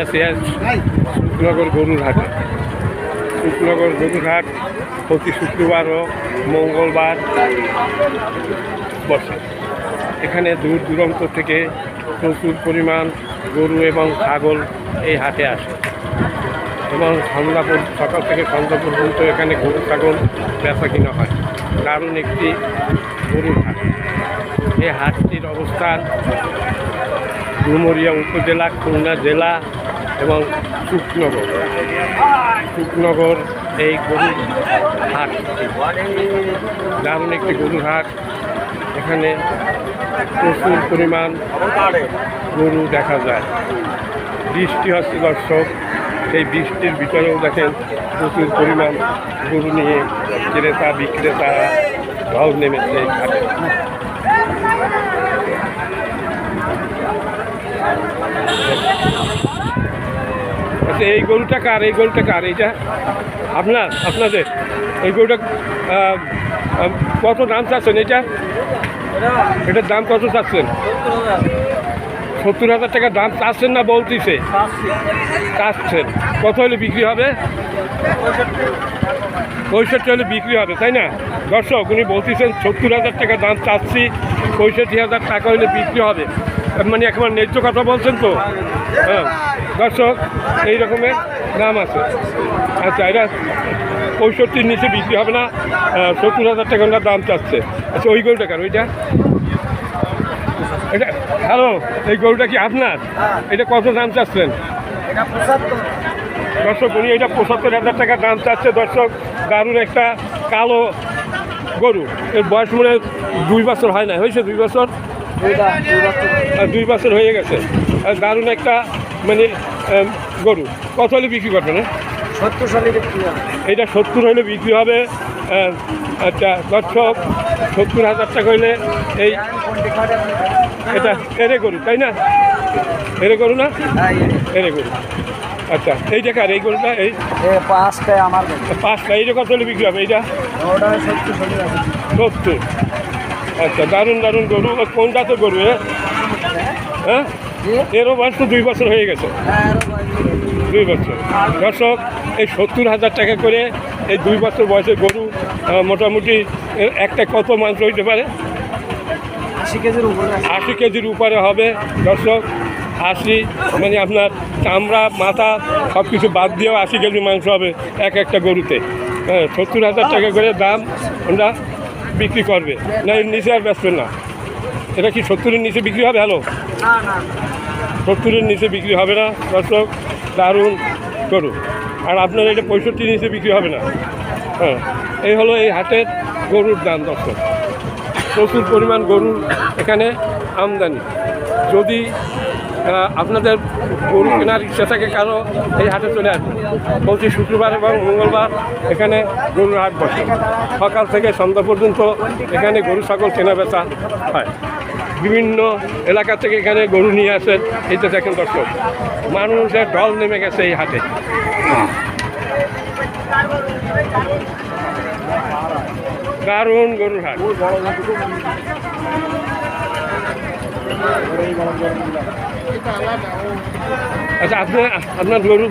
আজ শুকনগর গরুর হাটে শুকনগর গরুরহাট প্রতি শুক্রবার ও মঙ্গলবার বসে। এখানে দূর দূরান্ত থেকে প্রচুর পরিমাণ গরু এবং ছাগল এই হাটে আসে। এবং সন্ধ্যা সকাল থেকে সন্ধ্যা পর্যন্ত এখানে গরু, ছাগল বেচা কিনা হয়। দারুণ একটি গরুর হাট এই হাটটির অবস্থান ডুমুরিয়া উপজেলা, খুলনা জেলা এবং শুকনগর শুকনগর এই গরুর হাট। দারুণ একটি গরুর হাট। এখানে প্রচুর পরিমাণ গরু দেখা যায়। বৃষ্টি হচ্ছে দর্শক। সেই বৃষ্টির ভিতরেও দেখেন প্রচুর পরিমাণ গরু নিয়ে ক্রেতা বিক্রেতা ঢল নেমেছে হাটে। আচ্ছা এই গরুটা কার? এই গরুটা কার? এইটা আপনার, আপনাদের? এই গরুটা কত দাম চাচ্ছেন এটা এটার দাম কত চাচ্ছেন? সত্তর হাজার টাকা দাম চাচ্ছেন না বলতেছে? চাচ্ছেন। কত হলে বিক্রি হবে? পঁয়ষট্টি হলে বিক্রি হবে, তাই না? দর্শক, উনি বলতেছেন সত্তর হাজার টাকা দাম চাচ্ছি, পঁয়ষট্টি হাজার টাকা হলে বিক্রি হবে। মানে একবার ন্যায্য কথা বলছেন তো? হ্যাঁ। দর্শক এই রকমের দাম আছে। আচ্ছা এটা পঁয়ষট্টির নিচে বিক্রি হবে না সত্তর হাজার টাকা দাম চাচ্ছে। আচ্ছা ওই গরুটা কেন ওইটা? এটা হ্যালো এই গরুটা কি আপনার? এটা কত দাম চাচ্ছেন? দর্শক উনি এটা পঁচাত্তর হাজার টাকা দাম চাচ্ছে। দর্শক দারুণ একটা কালো গরু। এর বয়স মনে দুই বছর হয় না। হয়েছে দুই বছর? আর দুই বছর। হয়ে গেছে। আর দারুণ একটা মানে গরু। কত হলে বিক্রি করবেন হ্যাঁ? সত্তর সালে বিক্রি হবে। এটা সত্তর হলে বিক্রি হবে আচ্ছা দর্শক সত্তর হাজার টাকা হইলে এই এটা এরে গরু তাই না? এরে গরু না? এরে। গরু। আচ্ছা এই দেখার এই গরুটা এই? পাঁচটায় আমার পাঁচটা এইটা কত হলে বিক্রি হবে এইটা? সত্তর আচ্ছা দারুণ দারুণ গরু। কোনটা তো গরু হ্যাঁ হ্যাঁ? এরও বয়স তো দুই বছর হয়ে গেছে। দুই বছর। দর্শক এই সত্তর হাজার টাকা করে এই দুই বছর বয়সের গরু মোটামুটি একটা কত মাংস হইতে পারে? আশি কেজির উপরে হবে। দর্শক আশি মানে আপনার চামড়া মাথা সব কিছু বাদ দিয়েও আশি কেজি মাংস হবে এক একটা গরুতে। হ্যাঁ সত্তর হাজার টাকা করে দাম আমরা বিক্রি করবে। না এর নিচে আর বেচবেন না। এটা কি সত্তরের নিচে বিক্রি হবে? হ্যালো সত্তরের নিচে বিক্রি হবে না। দর্শক, দারুণ গরু। আর আপনার এটা পঁয়ষট্টির নিচে বিক্রি হবে না। হ্যাঁ এই হলো এই হাটের গরুর দাম দর্শক। প্রচুর পরিমাণ গরুর এখানে আমদানি। যদি আপনাদের গরু কেনার ইচ্ছা থাকে কারও এই হাটে চলে আসবে। বলছি শুক্রবার এবং মঙ্গলবার এখানে গরুর হাট বসে। সকাল থেকে সন্ধ্যা পর্যন্ত এখানে গরু, ছাগল কেনা বেচা হয়। বিভিন্ন এলাকা থেকে এখানে গরু নিয়ে আসেন এই তো দেখেন দর্শক, মানুষের ঢল নেমে গেছে এই হাটে। দারুণ গরুর হাট। আচ্ছা আপনার আপনার গরু